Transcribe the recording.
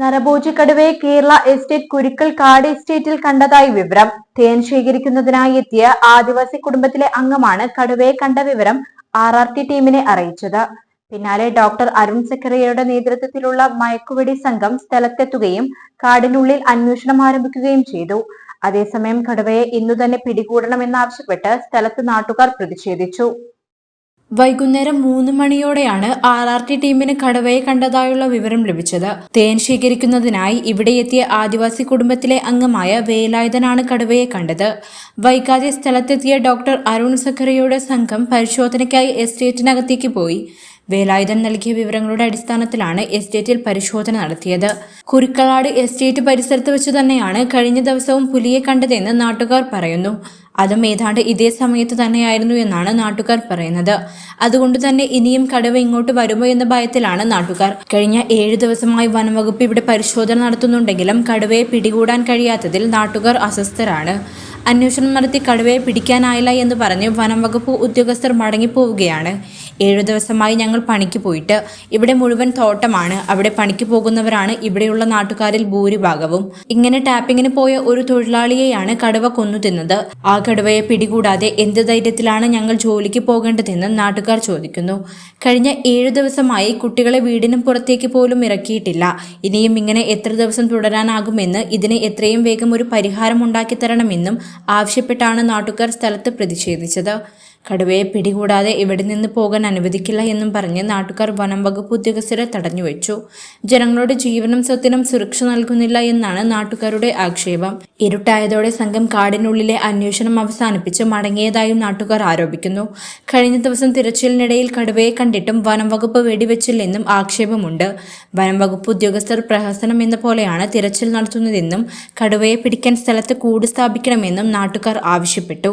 നരഭോജി കടുവയെ കേരള എസ്റ്റേറ്റ് കുരുക്കൽ കാട് എസ്റ്റേറ്റിൽ കണ്ടതായി വിവരം. തേൻ ശേഖരിക്കുന്നതിനായി എത്തിയ ആദിവാസി കുടുംബത്തിലെ അംഗമാണ് കടുവയെ കണ്ട വിവരം ആർ ആർ ടി ടീമിനെ അറിയിച്ചത്. പിന്നാലെ ഡോക്ടർ അരുൺ സെക്കറിയയുടെ നേതൃത്വത്തിലുള്ള മയക്കുവെടി സംഘം സ്ഥലത്തെത്തുകയും കാടിനുള്ളിൽ അന്വേഷണം ആരംഭിക്കുകയും ചെയ്തു. അതേസമയം കടുവയെ ഇന്നു തന്നെ പിടികൂടണമെന്നാവശ്യപ്പെട്ട് സ്ഥലത്ത് നാട്ടുകാർ പ്രതിഷേധിച്ചു. വൈകുന്നേരം മൂന്ന് മണിയോടെയാണ് ആർ ആർ ടി ടീമിന് കടവയെ കണ്ടതായുള്ള വിവരം ലഭിച്ചത്. തേൻ ശേഖരിക്കുന്നതിനായി ഇവിടെ എത്തിയ ആദിവാസി കുടുംബത്തിലെ അംഗമായ വേലായുധനാണ് കടവയെ കണ്ടത്. വൈകാതെ സ്ഥലത്തെത്തിയ ഡോക്ടർ അരുൺ സഖറിയുടെ സംഘം പരിശോധനയ്ക്കായി എസ്റ്റേറ്റിനകത്തേക്ക് പോയി. വേലായുധൻ നൽകിയ വിവരങ്ങളുടെ അടിസ്ഥാനത്തിലാണ് എസ്റ്റേറ്റിൽ പരിശോധന നടത്തിയത്. കുരുക്കളാട് എസ്റ്റേറ്റ് പരിസരത്ത് വെച്ച് തന്നെയാണ് കഴിഞ്ഞ ദിവസവും പുലിയെ കണ്ടതെന്ന് നാട്ടുകാർ പറയുന്നു. അതും ഏതാണ്ട് ഇതേ സമയത്ത് തന്നെയായിരുന്നു എന്നാണ് നാട്ടുകാർ പറയുന്നത്. അതുകൊണ്ട് തന്നെ ഇനിയും കടവ് ഇങ്ങോട്ട് വരുമോ എന്ന ഭയത്തിലാണ് നാട്ടുകാർ. കഴിഞ്ഞ ഏഴ് ദിവസമായി വനംവകുപ്പ് ഇവിടെ പരിശോധന നടത്തുന്നുണ്ടെങ്കിലും കടുവയെ പിടികൂടാൻ കഴിയാത്തതിൽ നാട്ടുകാർ അസ്വസ്ഥരാണ്. അന്വേഷണം നടത്തി കടുവയെ പിടിക്കാനായില്ല എന്ന് പറഞ്ഞ് വനംവകുപ്പ് ഉദ്യോഗസ്ഥർ മടങ്ങിപ്പോവുകയാണ്. ഏഴു ദിവസമായി ഞങ്ങൾ പണിക്ക് പോയിട്ട്. ഇവിടെ മുഴുവൻ തോട്ടമാണ്. അവിടെ പണിക്ക് പോകുന്നവരാണ് ഇവിടെയുള്ള നാട്ടുകാരിൽ ഭൂരിഭാഗവും. ഇങ്ങനെ ടാപ്പിങ്ങിന് പോയ ഒരു തൊഴിലാളിയെയാണ് കടുവ കൊന്നു തിന്നത്. ആ കടുവയെ പിടികൂടാതെ എന്ത് ധൈര്യത്തിലാണ് ഞങ്ങൾ ജോലിക്ക് പോകേണ്ടതെന്ന് നാട്ടുകാർ ചോദിക്കുന്നു. കഴിഞ്ഞ ഏഴു ദിവസമായി കുട്ടികളെ വീടിനും പുറത്തേക്ക് പോലും ഇറക്കിയിട്ടില്ല. ഇനിയും ഇങ്ങനെ എത്ര ദിവസം തുടരാനാകുമെന്ന് ഇതിന് എത്രയും വേഗം ഒരു പരിഹാരം ഉണ്ടാക്കി തരണമെന്നും ആവശ്യപ്പെട്ടാണ് നാട്ടുകാർ സ്ഥലത്ത് പ്രതിഷേധിച്ചത്. കടുവയെ പിടികൂടാതെ ഇവിടെ നിന്ന് പോകാൻ അനുവദിക്കില്ല എന്നും പറഞ്ഞ് നാട്ടുകാർ വനം വകുപ്പ് ഉദ്യോഗസ്ഥരെ തടഞ്ഞുവെച്ചു ജനങ്ങളുടെ ജീവനും സ്വത്തിനും സുരക്ഷ നൽകുന്നില്ല എന്നാണ് നാട്ടുകാരുടെ ആക്ഷേപം. ഇരുട്ടായതോടെ സംഘം കാടിനുള്ളിലെ അന്വേഷണം അവസാനിപ്പിച്ച് മടങ്ങിയതായും നാട്ടുകാർ ആരോപിക്കുന്നു. കഴിഞ്ഞ ദിവസം തിരച്ചിലിനിടയിൽ കടുവയെ കണ്ടിട്ടും വനം വകുപ്പ് വെടിവെച്ചില്ലെന്നും ആക്ഷേപമുണ്ട്. വനം വകുപ്പ് ഉദ്യോഗസ്ഥർ പ്രഹസനം എന്ന പോലെയാണ് തിരച്ചിൽ നടത്തുന്നതെന്നും കടുവയെ പിടിക്കാൻ സ്ഥലത്ത് കൂട് സ്ഥാപിക്കണമെന്നും നാട്ടുകാർ ആവശ്യപ്പെട്ടു.